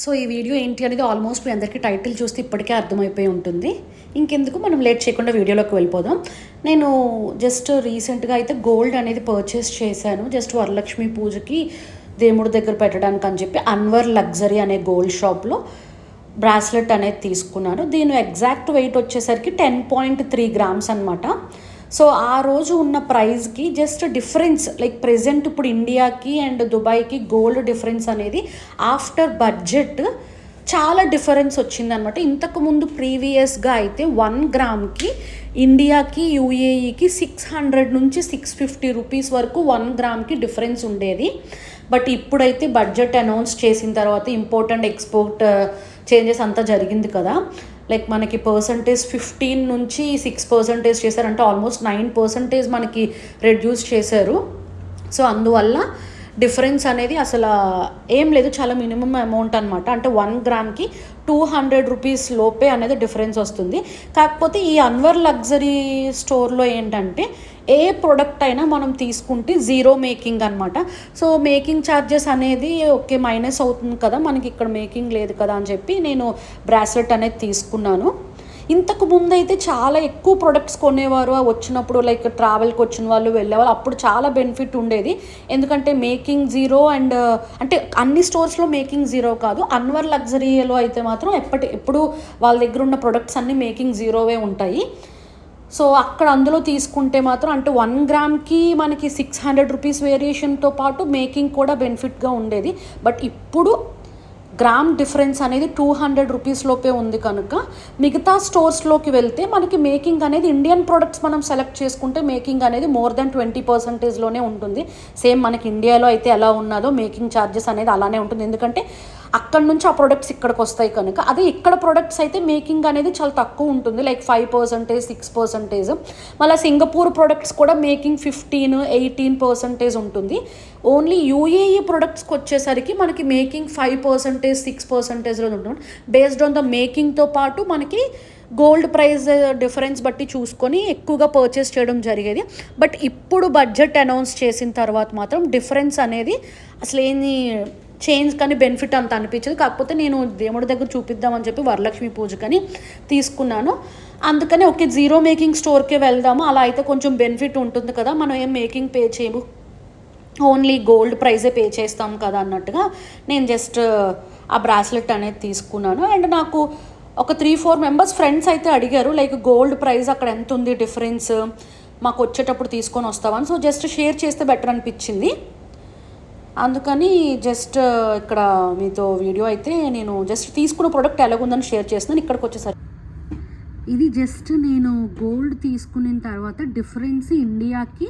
So ఈ video ఏంటి అనేది ఆల్మోస్ట్ మీ అందరికీ టైటిల్ చూస్తే ఇప్పటికే అర్థమైపోయి ఉంటుంది. ఇంకెందుకు మనం లేట్ చేయకుండా వీడియోలోకి వెళ్ళిపోదాం. నేను జస్ట్ రీసెంట్గా అయితే గోల్డ్ అనేది పర్చేస్ చేశాను. జస్ట్ వరలక్ష్మి పూజకి దేవుడి దగ్గర పెట్టడానికి అని చెప్పి అన్వర్ లగ్జరీ అనే గోల్డ్ షాప్లో బ్రాస్లెట్ అనేది తీసుకున్నాను. దీని ఎగ్జాక్ట్ వెయిట్ వచ్చేసరికి టెన్ పాయింట్ త్రీ గ్రామ్స్ అనమాట సో ఆ రోజు ఉన్న ప్రైస్కి జస్ట్ డిఫరెన్స్ లైక్ ప్రెజెంట్ ఇప్పుడు ఇండియాకి అండ్ దుబాయ్కి గోల్డ్ డిఫరెన్స్ అనేది ఆఫ్టర్ బడ్జెట్ చాలా డిఫరెన్స్ వచ్చిందనమాట ఇంతకుముందు ప్రీవియస్గా అయితే వన్ గ్రామ్కి ఇండియాకి యూఏఈకి సిక్స్ హండ్రెడ్ నుంచి సిక్స్ ఫిఫ్టీ రూపీస్ వరకు వన్ గ్రామ్కి డిఫరెన్స్ ఉండేది. బట్ ఇప్పుడైతే బడ్జెట్ అనౌన్స్ చేసిన తర్వాత ఇంపోర్ట్ అండ్ ఎక్స్పోర్ట్ చేంజెస్ అంతా జరిగింది కదా. లైక్ మనకి పర్సంటేజ్ ఫిఫ్టీన్ నుంచి సిక్స్ పర్సంటేజ్ చేశారంటే ఆల్మోస్ట్ నైన్ పర్సంటేజ్ మనకి రెడ్యూస్ చేశారు. సో అందువల్ల డిఫరెన్స్ అనేది అసలు ఏం లేదు. చాలా మినిమం అమౌంట్ అనమాట అంటే వన్ గ్రామ్కి టూ హండ్రెడ్ రూపీస్ లోపే అనేది డిఫరెన్స్ వస్తుంది. కాకపోతే ఈ అన్వర్ లగ్జరీ స్టోర్లో ఏంటంటే ఏ ప్రోడక్ట్ అయినా మనం తీసుకుంటే జీరో మేకింగ్ అనమాట సో మేకింగ్ ఛార్జెస్ అనేది ఓకే మైనస్ అవుతుంది కదా మనకి ఇక్కడ మేకింగ్ లేదు కదా అని చెప్పి నేను బ్రాస్లెట్ అనేది తీసుకున్నాను. ఇంతకు ముందు అయితే చాలా ఎక్కువ ప్రొడక్ట్స్ కొనేవారు వచ్చినప్పుడు లైక్ ట్రావెల్కి వచ్చిన వాళ్ళు వెళ్ళేవాళ్ళు అప్పుడు చాలా బెనిఫిట్ ఉండేది. ఎందుకంటే మేకింగ్ జీరో అండ్ అంటే అన్ని స్టోర్స్లో మేకింగ్ జీరో కాదు. అన్వర్ లగ్జరీలో అయితే మాత్రం ఎప్పటి ఎప్పుడు వాళ్ళ దగ్గర ఉన్న ప్రొడక్ట్స్ అన్నీ మేకింగ్ జీరోవే ఉంటాయి. సో అక్కడ అందులో తీసుకుంటే మాత్రం అంటే వన్ గ్రామ్కి మనకి సిక్స్ హండ్రెడ్ రూపీస్ వేరియేషన్తో పాటు మేకింగ్ కూడా బెనిఫిట్గా ఉండేది. బట్ ఇప్పుడు గ్రామ్ డిఫరెన్స్ అనేది టూ హండ్రెడ్ రూపీస్ లోపే ఉంది కనుక మిగతా స్టోర్స్లోకి వెళ్తే మనకి మేకింగ్ అనేది ఇండియన్ ప్రొడక్ట్స్ మనం సెలెక్ట్ చేసుకుంటే మేకింగ్ అనేది మోర్ దెన్ ట్వంటీ పర్సెంటేజ్లోనే ఉంటుంది. సేమ్ మనకి ఇండియాలో అయితే ఎలా ఉన్నదో మేకింగ్ ఛార్జెస్ అనేది అలానే ఉంటుంది. ఎందుకంటే అక్కడ నుంచి ఆ ప్రొడక్ట్స్ ఇక్కడికి వస్తాయి కనుక. అదే ఇక్కడ ప్రొడక్ట్స్ అయితే మేకింగ్ అనేది చాలా తక్కువ ఉంటుంది. Like five percentage six percentage మళ్ళీ సింగపూర్ ప్రొడక్ట్స్ కూడా మేకింగ్ ఫిఫ్టీన్ ఎయిటీన్ పర్సెంటేజ్ ఉంటుంది. ఓన్లీ యూఏఈ ప్రొడక్ట్స్కి వచ్చేసరికి మనకి మేకింగ్ ఫైవ్ పర్సెంటేజ్ సిక్స్ పర్సెంటేజ్లో ఉంటుంది. బేస్డ్ ఆన్ ద మేకింగ్తో పాటు మనకి గోల్డ్ ప్రైస్ డిఫరెన్స్ బట్టి చూసుకొని ఎక్కువగా పర్చేస్ చేయడం జరిగేది. బట్ ఇప్పుడు బడ్జెట్ అనౌన్స్ చేసిన తర్వాత మాత్రం డిఫరెన్స్ అనేది అసలు ఏంది చేంజ్ కానీ బెనిఫిట్ అంత అనిపించదు. కాకపోతే నేను దేవుడి దగ్గర చూపిద్దామని చెప్పి వరలక్ష్మి పూజకని తీసుకున్నాను. అందుకని ఓకే జీరో మేకింగ్ స్టోర్కే వెళ్దాము. అలా అయితే కొంచెం బెనిఫిట్ ఉంటుంది కదా. మనం ఏం మేకింగ్ పే చేయము. ఓన్లీ గోల్డ్ ప్రైజే పే చేస్తాం కదా అన్నట్టుగా నేను జస్ట్ ఆ బ్రాస్లెట్ అనేది తీసుకున్నాను. అండ్ నాకు ఒక త్రీ ఫోర్ మెంబర్స్ ఫ్రెండ్స్ అయితే అడిగారు లైక్ గోల్డ్ ప్రైస్ అక్కడ ఎంత ఉంది డిఫరెన్స్ మాకు వచ్చేటప్పుడు తీసుకొని వస్తామని సో జస్ట్ షేర్ చేస్తే బెటర్ అనిపించింది. అందుకని జస్ట్ ఇక్కడ మీతో వీడియో అయితే నేను జస్ట్ తీసుకున్న ప్రోడక్ట్ ఎలాగుందని షేర్ చేస్తున్నాను. ఇక్కడికి వచ్చేసరికి. ఇది జస్ట్ నేను గోల్డ్ తీసుకున్న తర్వాత డిఫరెన్స్ ఇండియాకి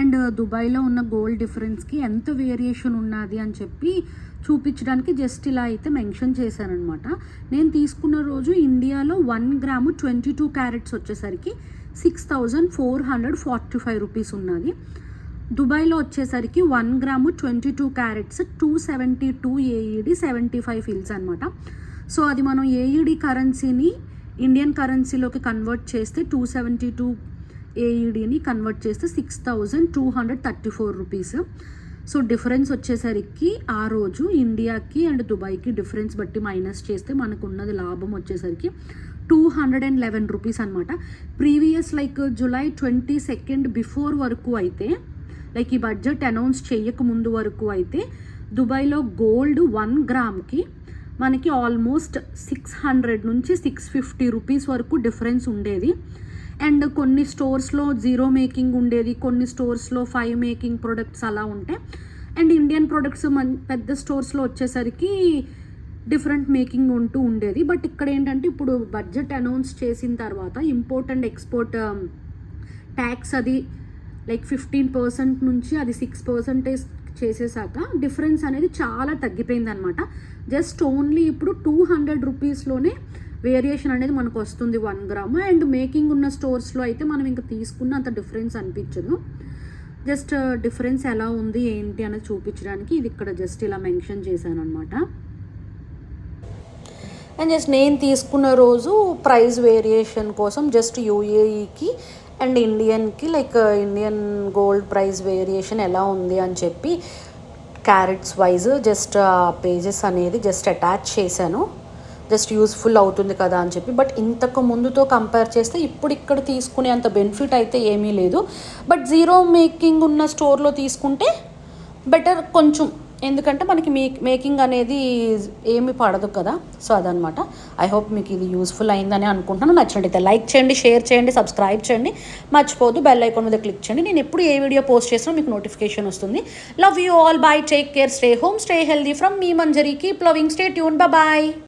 అండ్ దుబాయ్లో ఉన్న గోల్డ్ డిఫరెన్స్కి ఎంత వేరియేషన్ ఉన్నది అని చెప్పి చూపించడానికి జస్ట్ ఇలా అయితే మెన్షన్ చేశానమాట నేను తీసుకున్న రోజు ఇండియాలో one gram twenty two carats వచ్చేసరికి six thousand four hundred forty five rupees ఉన్నది. దుబాయ్లో వచ్చేసరికి one gram twenty two carats two seventy two AED seventy five fils అనమాట సో అది మనం ఏఈడి కరెన్సీని ఇండియన్ కరెన్సీలోకి కన్వర్ట్ చేస్తే టూ సెవెంటీ టూ ఏఈడిని కన్వర్ట్ చేస్తే six thousand two hundred thirty four rupees. So difference వచ్చేసరికి ఆ రోజు ఇండియాకి అండ్ దుబాయ్కి డిఫరెన్స్ బట్టి మైనస్ చేస్తే మనకు ఉన్నది లాభం వచ్చేసరికి two hundred and eleven rupees అనమాట previous like July twenty second before వరకు అయితే లైక్ ఈ బడ్జెట్ అనౌన్స్ చేయక ముందు వరకు అయితే దుబాయ్లో గోల్డ్ వన్ గ్రామ్కి మనకి ఆల్మోస్ట్ సిక్స్ హండ్రెడ్ నుంచి సిక్స్ ఫిఫ్టీ రూపీస్ వరకు డిఫరెన్స్ ఉండేది. అండ్ కొన్ని స్టోర్స్లో జీరో మేకింగ్ ఉండేది కొన్ని స్టోర్స్లో ఫైవ్ మేకింగ్ ప్రొడక్ట్స్ అలా ఉంటాయి అండ్ ఇండియన్ ప్రొడక్ట్స్ మన్ పెద్ద స్టోర్స్లో వచ్చేసరికి డిఫరెంట్ మేకింగ్ ఉంటూ ఉండేది. బట్ ఇక్కడ ఏంటంటే ఇప్పుడు బడ్జెట్ అనౌన్స్ చేసిన తర్వాత ఇంపోర్ట్ అండ్ ఎక్స్పోర్ట్ ట్యాక్స్ అది లైక్ ఫిఫ్టీన్ పర్సెంట్ నుంచి అది సిక్స్ పర్సెంటేజ్ చేసేసాక డిఫరెన్స్ అనేది చాలా తగ్గిపోయింది అనమాట జస్ట్ ఓన్లీ ఇప్పుడు టూ హండ్రెడ్ రూపీస్లోనే వేరియేషన్ అనేది మనకు వస్తుంది వన్ గ్రామ్. అండ్ మేకింగ్ ఉన్న స్టోర్స్లో అయితే మనం ఇంకా తీసుకున్న అంత డిఫరెన్స్ అనిపించదు. జస్ట్ డిఫరెన్స్ ఎలా ఉంది ఏంటి అనేది చూపించడానికి ఇది ఇక్కడ జస్ట్ ఇలా మెన్షన్ చేశాను అనమాట అండ్ జస్ట్ నేను తీసుకున్న రోజు ప్రైస్ వేరియేషన్ కోసం జస్ట్ యూఏఈకి and ఇండియన్కి like Indian gold price variation ఎలా ఉంది అని చెప్పి క్యారెట్స్ వైజ్ జస్ట్ పేజెస్ అనేది జస్ట్ అటాచ్ చేశాను. జస్ట్ యూస్ఫుల్ అవుతుంది కదా అని చెప్పి. బట్ ఇంతకు ముందుతో కంపేర్ చేస్తే ఇప్పుడు ఇక్కడ తీసుకునే అంత బెనిఫిట్ అయితే ఏమీ లేదు. బట్ జీరో మేకింగ్ ఉన్న స్టోర్లో తీసుకుంటే బెటర్ కొంచెం ఎందుకంటే మనకి మీ మేకింగ్ అనేది ఏమి పడదు కదా. సో అదనమాట. ఐ హోప్ మీకు ఇది యూస్ఫుల్ అయిందని అనుకుంటున్నాను. నచ్చినట్టయితే లైక్ చేయండి షేర్ చేయండి సబ్స్క్రైబ్ చేయండి. మర్చిపోదు బెల్ ఐకాన్ మీద క్లిక్ చేయండి. నేను ఎప్పుడు ఏ వీడియో పోస్ట్ చేసినా మీకు నోటిఫికేషన్ వస్తుంది. Love you all bye take care stay home stay healthy. From me Manjari keep loving stay tune bye